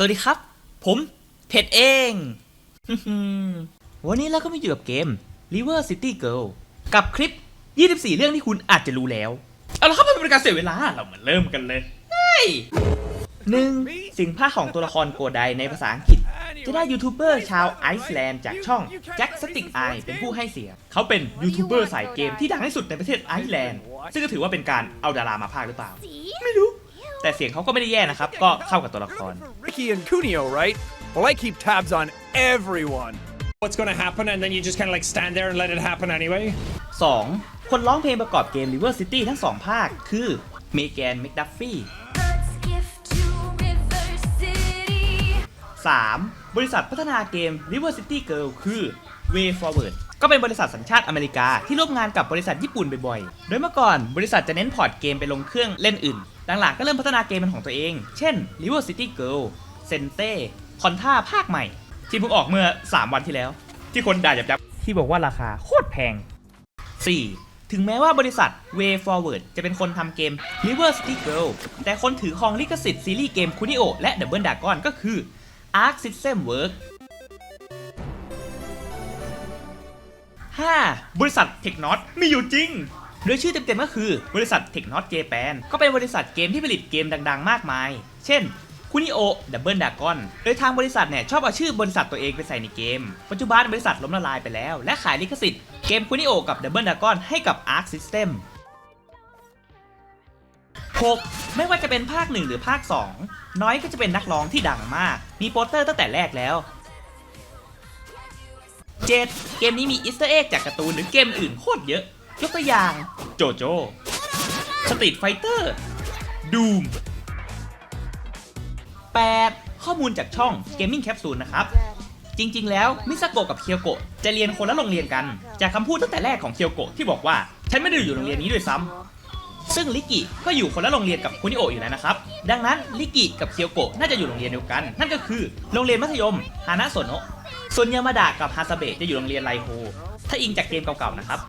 สวัสดีครับ ผมเพชรเอง วันนี้เราก็มาอยู่กับเกม River City Girl กับคลิป 24 เรื่องที่คุณอาจจะรู้แล้ว เอาละครับไม่เป็นการเสียเวลา เรามาเริ่มกันเลยหนึ่งสิ่งภาของตัวละครโกไดในภาษาอังกฤษ จะได้ยูทูบเบอร์ชาวไอซ์แลนด์จากช่องแจ็คสติกไอเป็นผู้ให้เสียง เขาเป็นยูทูบเบอร์สายเกมที่ดังที่สุดในประเทศไอซ์แลนด์ ซึ่งก็ถือว่าเป็นการเอาดารามาพากหรือเปล่า ไม่รู้ แต่เสียงเขาก็ไม่ได้แย่นะครับ ก็เข้ากับตัวละคร Ricky and Cuneo, right? Well, I keep tabs on everyone. what's going to happen and then you just kind of like stand there and let it happen anyway 2. คนร้องเพลงประกอบเกม River City ทั้ง 2 ภาค คือเมแกนแมคดัฟฟี่ Earth's gift to River City. 3. บริษัทพัฒนาเกม River City Girl คือ Way Forward ก็เป็นบริษัทสัญชาติอเมริกาที่ร่วมงานกับบริษัทญี่ปุ่นบ่อยๆ โดยเมื่อก่อนบริษัทจะเน้นพอร์ตเกมไปลงเครื่องเล่นอื่น หลังๆก็เริ่มพัฒนาเกมเป็นของตัวเอง เช่น River City Girl s e n t e c o n t a ภาคใหม่ ที่เพิ่งออกเมื่อ 3 วันที่แล้ว ที่คนด่ายับๆที่บอกว่าราคาโคตรแพง 4. ถึงแม้ว่าบริษัท Way Forward จะเป็นคนทำเกม River City Girl แต่คนถือครองลิขสิทธิ์ซีรีส์เกม Kunio และ Double Dragon ก็คือ Arc System Work 5. บริษัท Technot มีอยู่จริงโดยชื่อเต็มๆก็คือบริษัท Technot Japan ก็เป็นบริษัทเกมที่ผลิตเกมดังๆ มากมาย เช่นคุนิโอดับเบิลดากอนโดยทางบริษัทเนี่ยชอบเอาชื่อบริษัทตัวเองไปใส่ในเกม ปัจจุบันบริษัทล้มละลายไปแล้ว และขายลิขสิทธิ์เกมคุนิโอกับดับเบิลดากอนให้กับ Arc System 6. ไม่ว่าจะเป็นภาค 1 หรือภาค 2 น้อยก็จะเป็นนักร้องที่ดังมาก มีโปสเตอร์ตั้งแต่แรกแล้ว 7. เกมนี้มีอีสเตอร์เอ็กจากการ์ตูนหรือเกมอื่นโคตรเยอะ ยกตัวอย่างโจโจสตรีทไฟเตอร์ดูม 8. ข้อมูลจากช่อง Gaming Capsule นะครับ จริงๆ แล้วมิซาโกะกับเคียวโกะจะเรียนคนละโรงเรียนกัน จากคำพูดตั้งแต่แรกของเคียวโกะที่บอกว่า ฉันไม่ได้อยู่โรงเรียนนี้ด้วยซ้ำซึ่งลิกิก็อยู่คนละโรงเรียนกับคุนิโออยู่แล้วนะครับ ดังนั้นลิกิกับเคียวโกะน่าจะอยู่โรงเรียนเดียวกัน นั่นก็คือโรงเรียนมัธยมฮานะโซโนะ ส่วนยามาดะกับฮาซาเบะจะอยู่โรงเรียนไลโฮ ถ้าอิงจากเกมเก่าๆนะครับ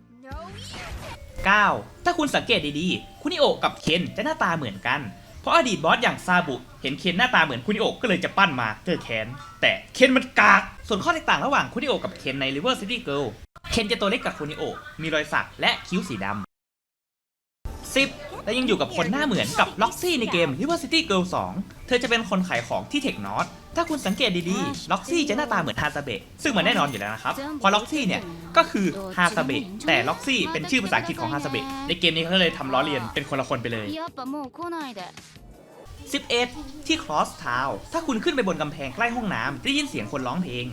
9. ถ้าคุณสังเกตดีๆ คุนิโอะกับเคนจะหน้าตาเหมือนกัน เพราะอดีตบอสอย่างซาบุ เห็นเคนหน้าตาเหมือนคุนิโอะก็เลยจะปั้นมาเจอแคนแต่เคนมันกาก ส่วนข้อแตกต่างระหว่างคุนิโอะกับเคนใน River City Girl เคนจะตัวเล็กกับคุนิโอะมีรอยสักและคิ้วสีดำ 10 และยังอยู่กับคนหน้าเหมือนกับล็อกซี่ในเกม River City Girl 2 เธอจะเป็นคนขายของที่เทคนอต ถ้าคุณสังเกตดีๆ ล็อกซี่จะหน้าตาเหมือนฮาซาเบะ ซึ่งมันแน่นอนอยู่แล้วนะครับ เพราะล็อกซี่เนี่ย ก็คือฮาซาเบะ แต่ล็อกซี่เป็นชื่อภาษาอังกฤษของฮาซาเบะ ในเกมนี้เขาเลยทำล้อเลียนเป็นคนละคนไปเลย 11 ที่คลอสทาวถ้าคุณขึ้นไปบนกำแพงใกล้ห้องน้ำได้ยินเสียงคนร้องเพลง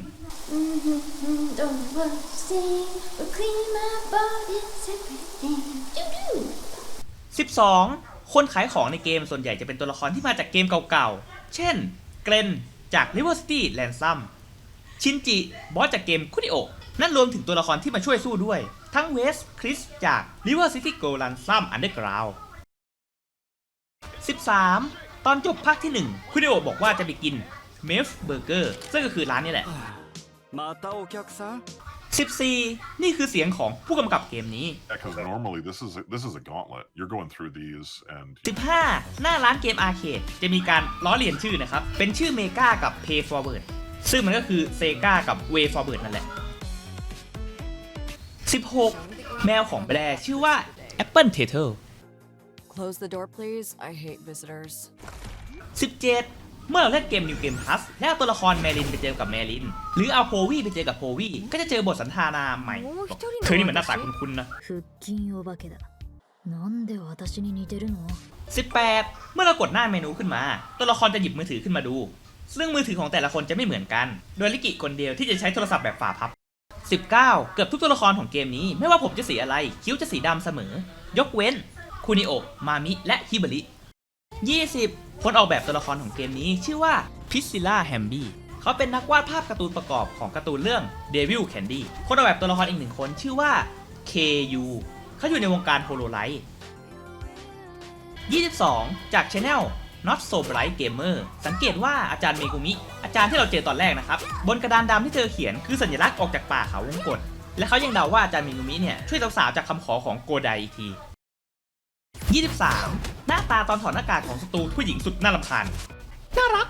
สิบสองคนขายของในเกมส่วนใหญ่จะเป็นตัวละครที่มาจากเกมเก่าๆ เช่น เกรน จากลิเวอร์ซิตี้แลนซัมชินจิบอสจากเกมคุนิโอนั่นรวมถึงตัวละครที่มาช่วยสู้ด้วย ทั้งเวสคริสจาก River City g o l a n s u m Underground 13 ตอนจบภาคที่ 1 คุริโอบอกว่าจะไปกินเมฟเบอร์เกอร์ซึ่งก็คือร้านนี้แหละ 14 นี่คือเสียงของผู้กำกับเกมนี้ Because normally this is a, this is a gauntlet. You're going through these, and 15 หน้าร้านเกมอาร์เคดจะมีการล้อเลียนชื่อนะครับ เป็นชื่อเมกากับ Pay Forward ซึ่งมันก็คือเซกากับ Way Forward นั่นแหละ 16 แมวของแบร์ชื่อว่า Apple Turtle Close the door, please. I hate visitors. 17 เมื่อเราเล่นเกมนิวเกมพลัสแล้วตัวละครแมรินไปเจอกับแมริน หรือเอาโพวี่ไปเจอกับโพวี่ก็จะเจอบทสันทานาใหม่เธอนี่เหมือนหน้าตาคุ้นๆนะ18 เมื่อเรากดหน้าเมนูขึ้นมา ตัวละครจะหยิบมือถือขึ้นมาดู ซึ่งมือถือของแต่ละคนจะไม่เหมือนกัน โดยลิกิคนเดียวที่จะใช้โทรศัพท์แบบฝาพับ 19 เกือบทุกตัวละครของเกมนี้ไม่ว่าผมจะสีอะไร คิ้วจะสีดำเสมอ ยกเว้น คุนิโอมามิ และฮิบริ20 คนออกแบบตัวละครของเกมนี้ชื่อว่าพิซซิล่าแฮมบี้เขาเป็นนักวาดภาพการ์ตูนประกอบของการ์ตูนเรื่อง Devil Candy คนออกแบบตัวละครอีกหนึ่งคนชื่อว่า KU เขาอยู่ในวงการโฮโลไลท์22 จากช anel Not So Bright Gamer สังเกตว่าอาจารย์เมกุมิ อาจารย์ที่เราเจอตอนแรกนะครับ บนกระดานดำที่เธอเขียนคือสัญลักษณ์ออกจากป่าเขาวงกฏและเขายังเดาว่าอาจารย์เมกุมิเนี่ยช่วยสาวๆจากคำขอของโกไดอีกที 23 หน้าตาตอนถอดหน้ากากของศัตรูผู้หญิงสุดน่ารำคาญน่ารัก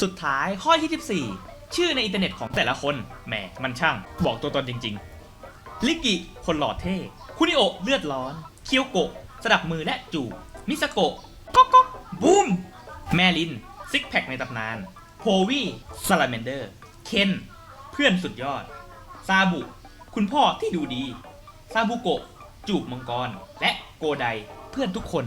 สุดท้ายข้อ 24 ชื่อในอินเทอร์เน็ตของแต่ละคนแหมมันช่าง บอกตัวตนจริง ๆ ลิกิคนหล่อเท่ คุนิโอเลือดร้อน เคียวโกะสดับมือและจูบมิสโกะก๊อกก๊อกบูมแมลิน ซิกแพคในตำนานโฮวี่ซาลาเมนเดอร์ เคน เพื่อนสุดยอด ซาบุ คุณพ่อที่ดูดี ซาบุโกะ จูบมังกร และโกได เพื่อนทุกคน